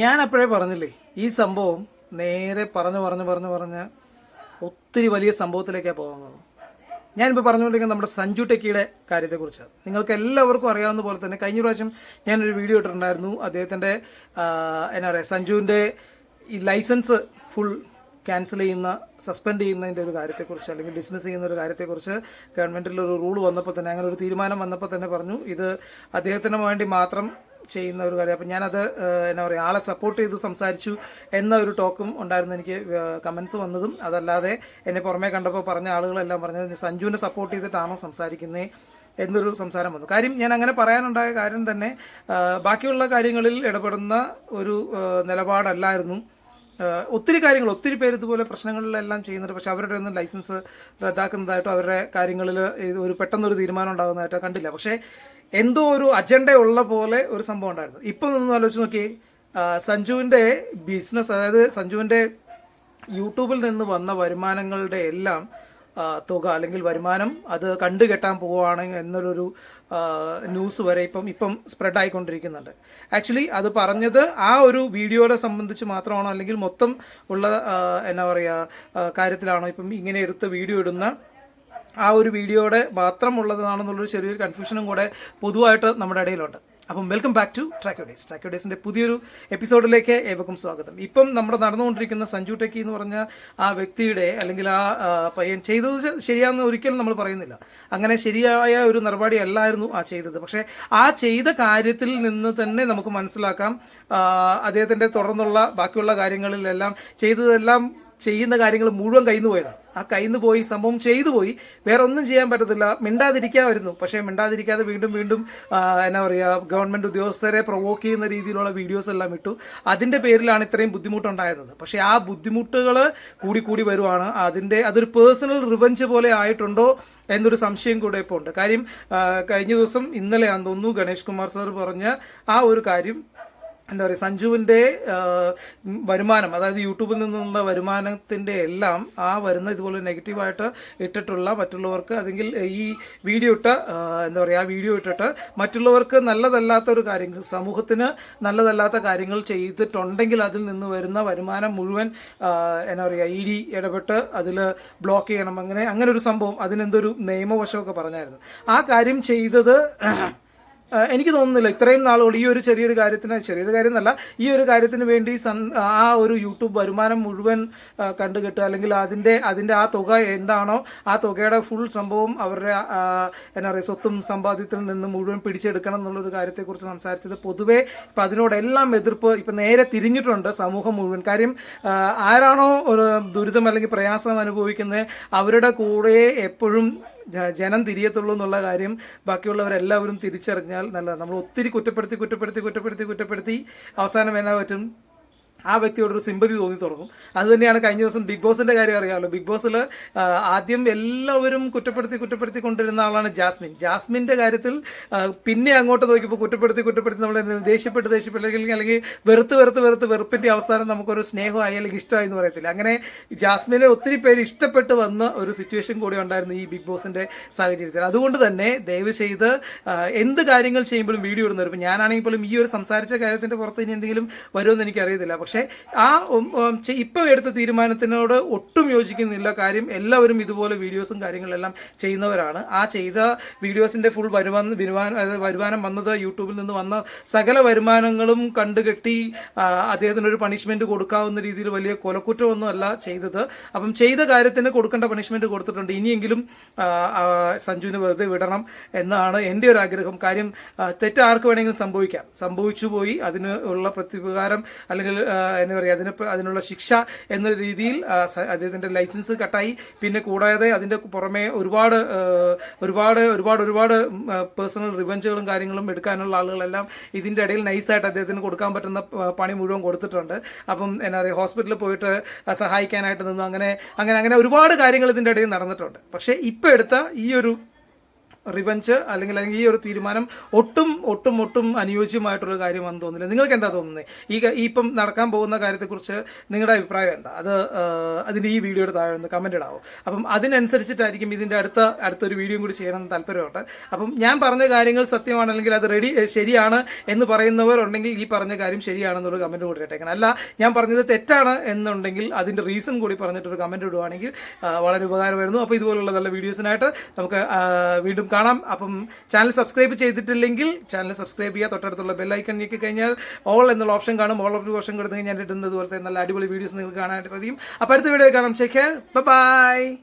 ഞാൻ അപ്പോഴേ പറഞ്ഞില്ലേ ഈ സംഭവം നേരെ പറഞ്ഞു പറഞ്ഞു പറഞ്ഞു പറഞ്ഞ് ഒത്തിരി വലിയ സംഭവത്തിലേക്കാണ് പോകുന്നത് ഞാനിപ്പോൾ പറഞ്ഞുകൊണ്ടിരിക്കുന്നത് നമ്മുടെ സഞ്ജു ടെക്കിയുടെ കാര്യത്തെക്കുറിച്ചാണ്. നിങ്ങൾക്ക് എല്ലാവർക്കും അറിയാവുന്ന പോലെ തന്നെ കഴിഞ്ഞ പ്രാവശ്യം ഞാനൊരു വീഡിയോ ഇട്ടിട്ടുണ്ടായിരുന്നു. അദ്ദേഹത്തിന്റെ എന്നാ പറയുക സഞ്ജുവിന്റെ ഈ ലൈസൻസ് ഫുൾ ക്യാൻസൽ ചെയ്യുന്ന സസ്പെൻഡ് ചെയ്യുന്നതിന്റെ ഒരു കാര്യത്തെക്കുറിച്ച് അല്ലെങ്കിൽ ഡിസ്മിസ് ചെയ്യുന്ന ഒരു കാര്യത്തെക്കുറിച്ച് ഗവൺമെന്റിൽ ഒരു റൂൾ വന്നപ്പോൾ തന്നെ അങ്ങനെ ഒരു തീരുമാനം വന്നപ്പോൾ തന്നെ പറഞ്ഞു. ഇത് അദ്ദേഹത്തിന് വേണ്ടി മാത്രം ചെയ്യുന്ന ഒരു കാര്യം. അപ്പം ഞാനത് എന്നാ പറയുക ആളെ സപ്പോർട്ട് ചെയ്തു സംസാരിച്ചു എന്ന ഒരു ടോക്കും ഉണ്ടായിരുന്നു എനിക്ക് കമൻസ് വന്നതും. അതല്ലാതെ എന്നെ പുറമേ കണ്ടപ്പോൾ പറഞ്ഞ ആളുകളെല്ലാം പറഞ്ഞത് സഞ്ജുവിനെ സപ്പോർട്ട് ചെയ്തിട്ടാണോ സംസാരിക്കുന്നത് എന്നൊരു സംസാരം വന്നു. കാര്യം ഞാൻ അങ്ങനെ പറയാനുണ്ടായ കാര്യം തന്നെ ബാക്കിയുള്ള കാര്യങ്ങളിൽ ഇടപെടുന്ന ഒരു നിലപാടല്ലായിരുന്നു. ഒത്തിരി കാര്യങ്ങൾ ഒത്തിരി പേര് ഇതുപോലെ പ്രശ്നങ്ങളിലെല്ലാം ചെയ്യുന്നുണ്ട്. പക്ഷെ അവരുടെ ഒന്നും ലൈസൻസ് റദ്ദാക്കുന്നതായിട്ടോ അവരുടെ കാര്യങ്ങളിൽ ഒരു പെട്ടെന്നൊരു തീരുമാനം ഉണ്ടാകുന്നതായിട്ടോ കണ്ടില്ല. പക്ഷേ എന്തോ ഒരു അജണ്ട ഉള്ള പോലെ ഒരു സംഭവം ഉണ്ടായിരുന്നു. ഇപ്പം നിന്ന് ആലോചിച്ച് നോക്കി സഞ്ജുവിന്റെ ബിസിനസ് അതായത് സഞ്ജുവിന്റെ യൂട്യൂബിൽ നിന്ന് വന്ന വരുമാനങ്ങളുടെ എല്ലാം തുക അല്ലെങ്കിൽ വരുമാനം അത് കണ്ടു കെട്ടാൻ പോവുകയാണ് എന്നൊരു ന്യൂസ് വരെ ഇപ്പം ഇപ്പം സ്പ്രെഡ് ആയിക്കൊണ്ടിരിക്കുന്നുണ്ട്. ആക്ച്വലി അത് പറഞ്ഞത് ആ ഒരു വീഡിയോയെ സംബന്ധിച്ച് മാത്രമാണോ അല്ലെങ്കിൽ മൊത്തം ഉള്ള എന്നാ പറയുക കാര്യത്തിലാണോ ഇപ്പം ഇങ്ങനെ എടുത്ത് വീഡിയോ ഇടുന്ന ആ ഒരു വീഡിയോയുടെ മാത്രം ഉള്ളതാണെന്നുള്ളൊരു ചെറിയൊരു കൺഫ്യൂഷനും കൂടെ പൊതുവായിട്ട് നമ്മുടെ ഇടയിലുണ്ട്. അപ്പം welcome back to Trako days Traco ഡേയ്സിന്റെ പുതിയൊരു എപ്പിസോഡിലേക്ക് ഏവർക്കും സ്വാഗതം. ഇപ്പം നമ്മുടെ നടന്നുകൊണ്ടിരിക്കുന്ന സഞ്ജു ടെക്കി എന്ന് പറഞ്ഞ ആ വ്യക്തിയുടെ അല്ലെങ്കിൽ ആ പയ്യൻ ചെയ്തത് ശരിയാണെന്ന് ഒരിക്കലും നമ്മൾ പറയുന്നില്ല. അങ്ങനെ ശരിയായ ഒരു നടപടി അല്ലായിരുന്നു ആ ചെയ്തത്. പക്ഷേ ആ ചെയ്ത കാര്യത്തിൽ നിന്ന് തന്നെ നമുക്ക് മനസ്സിലാക്കാം. അദ്ദേഹത്തിന്റെ തുടർന്നുള്ള ബാക്കിയുള്ള കാര്യങ്ങളിലെല്ലാം ചെയ്തതെല്ലാം ചെയ്യുന്ന കാര്യങ്ങൾ മുഴുവൻ കയ്യിൽ നിന്ന് പോയതാണ്. ആ കയ്യിൽ പോയി സംഭവം ചെയ്തു പോയി. വേറെ ഒന്നും ചെയ്യാൻ പറ്റത്തില്ല. മിണ്ടാതിരിക്കാമായിരുന്നു. പക്ഷേ മിണ്ടാതിരിക്കാതെ വീണ്ടും വീണ്ടും എന്നാ പറയുക ഗവൺമെന്റ് ഉദ്യോഗസ്ഥരെ പ്രൊവോക്ക് ചെയ്യുന്ന രീതിയിലുള്ള വീഡിയോസ് എല്ലാം ഇട്ടു. അതിന്റെ പേരിലാണ് ഇത്രയും ബുദ്ധിമുട്ടുണ്ടായത് പക്ഷേ ആ ബുദ്ധിമുട്ടുകൾ കൂടി കൂടി വരുവാണ്. അതിന്റെ അതൊരു പേഴ്സണൽ റിവഞ്ച് പോലെ ആയിട്ടുണ്ടോ എന്നൊരു സംശയം കൂടെ ഇപ്പോൾ ഉണ്ട്. കാര്യം കഴിഞ്ഞ ദിവസം ഇന്നലെ ഇന്നലെയാണെന്ന് തോന്നുന്നു ഗണേഷ് കുമാർ സാർ പറഞ്ഞ ആ ഒരു കാര്യം എന്താ പറയുക സഞ്ജുവിന്റെ വരുമാനം അതായത് യൂട്യൂബിൽ നിന്നുള്ള വരുമാനത്തിന്റെ എല്ലാം ആ വരുന്ന ഇതുപോലെ നെഗറ്റീവായിട്ട് ഇട്ടിട്ടുള്ള മറ്റുള്ളവർക്ക് അല്ലെങ്കിൽ ഈ വീഡിയോ ഇട്ട എന്താ പറയുക ആ വീഡിയോ ഇട്ടിട്ട് മറ്റുള്ളവർക്ക് നല്ലതല്ലാത്ത ഒരു കാര്യം സമൂഹത്തിന് നല്ലതല്ലാത്ത കാര്യങ്ങൾ ചെയ്തിട്ടുണ്ടെങ്കിൽ അതിൽ നിന്ന് വരുന്ന വരുമാനം മുഴുവൻ എന്താ പറയുക ഇ ഡി ഇടപെട്ട് അതിൽ ബ്ലോക്ക് ചെയ്യണം. അങ്ങനെ അങ്ങനെ ഒരു സംഭവം അതിനെന്തൊരു നിയമവശമൊക്കെ പറഞ്ഞായിരുന്നു. ആ കാര്യം ചെയ്തത് എനിക്ക് തോന്നുന്നില്ല. ഇത്രയും നാളോട് ഈ ഒരു ചെറിയൊരു കാര്യത്തിന് ചെറിയൊരു കാര്യം എന്നല്ല ഈ ഒരു കാര്യത്തിന് വേണ്ടി ആ ഒരു യൂട്യൂബ് വരുമാനം മുഴുവൻ കണ്ടു കണ്ടുകെട്ടുക അല്ലെങ്കിൽ അതിന്റെ അതിന്റെ ആ തുക എന്താണോ ആ തുകയുടെ ഫുൾ സംഭവം അവരുടെ എന്താ പറയുക സ്വത്തും സമ്പാദ്യത്തിൽ നിന്ന് മുഴുവൻ പിടിച്ചെടുക്കണം എന്നുള്ളൊരു കാര്യത്തെക്കുറിച്ച് സംസാരിച്ചത് പൊതുവേ ഇപ്പം അതിനോടെല്ലാം എതിർപ്പ് ഇപ്പം നേരെ തിരിഞ്ഞിട്ടുണ്ട് സമൂഹം മുഴുവൻ. കാര്യം ആരാണോ ഒരു ദുരിതം അല്ലെങ്കിൽ പ്രയാസം അനുഭവിക്കുന്നത് അവരുടെ കൂടെ എപ്പോഴും ജനം തിരിയത്തുള്ളൂ എന്നുള്ള കാര്യം ബാക്കിയുള്ളവരെല്ലാവരും തിരിച്ചറിഞ്ഞാൽ നല്ലതാണ് നമ്മൾ ഒത്തിരി കുറ്റപ്പെടുത്തി കുറ്റപ്പെടുത്തി കുറ്റപ്പെടുത്തി കുറ്റപ്പെടുത്തി അവസാനം എന്നാ പറ്റും? ആ വ്യക്തിയോടൊരു സിമ്പതി തോന്നി തുടങ്ങും. അത് തന്നെയാണ് കഴിഞ്ഞ ദിവസം ബിഗ് ബോസിന്റെ കാര്യം അറിയാമല്ലോ ബിഗ് ബോസിൽ ആദ്യം എല്ലാവരും കുറ്റപ്പെടുത്തി കുറ്റപ്പെടുത്തി കൊണ്ടിരുന്ന ആളാണ് ജാസ്മിൻ. ജാസ്മിന്റെ കാര്യത്തിൽ പിന്നെ അങ്ങോട്ട് നോക്കിയപ്പോൾ കുറ്റപ്പെടുത്തി കുറ്റപ്പെടുത്തി നമ്മൾ ദേഷ്യപ്പെട്ട് ദേഷ്യപ്പെട്ട് അല്ലെങ്കിൽ വെറുത്ത് വെറുത്ത് വെറുത്ത് വെറുപ്പിന്റെ അവസാനം നമുക്കൊരു സ്നേഹമായി അല്ലെങ്കിൽ ഇഷ്ടമായി എന്ന് പറയത്തില്ല. അങ്ങനെ ജാസ്മിനെ ഒത്തിരി പേര് ഇഷ്ടപ്പെട്ട് വന്ന ഒരു സിറ്റുവേഷൻ കൂടി ഉണ്ടായിരുന്നു ഈ ബിഗ് ബോസിന്റെ സാഹചര്യത്തിൽ. അതുകൊണ്ട് തന്നെ ദയവ് ചെയ്ത് എന്ത് കാര്യങ്ങൾ ചെയ്യുമ്പോഴും വീഡിയോ ഇടുന്നവർ ഇപ്പം ഞാനാണെങ്കിൽ പോലും ഈ ഒരു സംസാരിച്ച കാര്യത്തിന്റെ പുറത്ത് ഇനി എന്തെങ്കിലും വരുമെന്ന് എനിക്കറിയത്തില്ല. പക്ഷേ ആ ഇപ്പോൾ എടുത്ത തീരുമാനത്തിനോട് ഒട്ടും യോജിക്കുന്നില്ല കാര്യം എല്ലാവരും ഇതുപോലെ വീഡിയോസും കാര്യങ്ങളെല്ലാം ചെയ്യുന്നവരാണ്. ആ ചെയ്ത വീഡിയോസിന്റെ ഫുൾ വരുമാനം വരുമാനം വന്നത് യൂട്യൂബിൽ നിന്ന് വന്ന സകല വരുമാനങ്ങളും കണ്ടുകെട്ടി അദ്ദേഹത്തിനൊരു പണിഷ്മെന്റ് കൊടുക്കാവുന്ന രീതിയിൽ വലിയ കൊലക്കുറ്റമൊന്നും അല്ല ചെയ്തത്. അപ്പം ചെയ്ത കാര്യത്തിന് കൊടുക്കേണ്ട പണിഷ്മെന്റ് കൊടുത്തിട്ടുണ്ട്. ഇനിയെങ്കിലും സഞ്ജുവിന് വെറുതെ വിടണം എന്നാണ് എന്റെ ഒരു ആഗ്രഹം. കാര്യം തെറ്റ് ആർക്ക് വേണമെങ്കിലും സംഭവിക്കാം. സംഭവിച്ചു പോയി. അതിന് ഉള്ള പ്രത്യുപകാരം അല്ലെങ്കിൽ എന്താ പറയുക അതിന് അതിനുള്ള ശിക്ഷ എന്ന രീതിയിൽ അദ്ദേഹത്തിന്റെ ലൈസൻസ് കട്ടായി. പിന്നെ കൂടാതെ അതിന്റെ പുറമെ ഒരുപാട് ഒരുപാട് ഒരുപാട് ഒരുപാട് പേഴ്സണൽ റിവഞ്ചുകളും കാര്യങ്ങളും എടുക്കാനുള്ള ആളുകളെല്ലാം ഇതിന്റെ ഇടയിൽ നൈസായിട്ട് അദ്ദേഹത്തിന് കൊടുക്കാൻ പറ്റുന്ന പണി മുഴുവൻ കൊടുത്തിട്ടുണ്ട്. അപ്പം എന്നാ പറയുക ഹോസ്പിറ്റലിൽ പോയിട്ട് സഹായിക്കാനായിട്ട് നിന്നു. അങ്ങനെ അങ്ങനെ അങ്ങനെ ഒരുപാട് കാര്യങ്ങൾ ഇതിന്റെ ഇടയിൽ നടന്നിട്ടുണ്ട്. പക്ഷേ ഇപ്പോൾ എടുത്ത ഈ ഒരു റിവഞ്ച് അല്ലെങ്കിൽ അല്ലെങ്കിൽ ഈ ഒരു തീരുമാനം ഒട്ടും ഒട്ടും ഒട്ടും അനുയോജ്യമായിട്ടുള്ള കാര്യമാണെന്ന് തോന്നുന്നില്ല. നിങ്ങൾക്ക് എന്താ തോന്നുന്നത് ഈ ഈ ഇപ്പം നടക്കാൻ പോകുന്ന കാര്യത്തെക്കുറിച്ച് നിങ്ങളുടെ അഭിപ്രായം എന്താ? അത് അതിന്റെ ഈ വീഡിയോയുടെ താഴെ ഒന്ന് കമന്റ് ഇടാവും? അപ്പം അതിനനുസരിച്ചിട്ടായിരിക്കും ഇതിന്റെ അടുത്ത അടുത്തൊരു വീഡിയോയും കൂടി ചെയ്യണമെന്ന് താല്പര്യമുണ്ട്. അപ്പം ഞാൻ പറഞ്ഞ കാര്യങ്ങൾ സത്യമാണ് അല്ലെങ്കിൽ അത് റെഡി ശരിയാണ് എന്ന് പറയുന്നവർ ഉണ്ടെങ്കിൽ ഈ പറഞ്ഞ കാര്യം ശരിയാണെന്നുള്ള കമന്റ് കൂടി ഇട്ടേക്കണം. അല്ല ഞാൻ പറഞ്ഞത് തെറ്റാണ് എന്നുണ്ടെങ്കിൽ അതിന്റെ റീസൺ കൂടി പറഞ്ഞിട്ടൊരു കമന്റ് ഇടുവാണെങ്കിൽ വളരെ ഉപകാരമായിരുന്നു. അപ്പോൾ ഇതുപോലുള്ള നല്ല വീഡിയോസിനായിട്ട് നമുക്ക് വീണ്ടും കാണാം. അപ്പം ചാനൽ സബ്സ്ക്രൈബ് ചെയ്തിട്ടില്ലെങ്കിൽ ചാനൽ സബ്സ്ക്രൈബ് ചെയ്യുക. തൊട്ടടുത്തുള്ള ബെല്ലൈക്കൺ ഞെക്കി കഴിഞ്ഞാൽ ഓൾ എന്നുള്ള ഓപ്ഷൻ കാണും. ഓൾ ഓഫ് ഓപ്ഷൻ കൊടുത്തു കഴിഞ്ഞാൽ ഇടുന്നത് പോലത്തെ നല്ല അടിപൊളി വീഡിയോസ് നിങ്ങൾക്ക് കാണാനായിട്ട് സാധിക്കും. അപ്പോൾ അടുത്ത വീഡിയോ കാണാം. Check by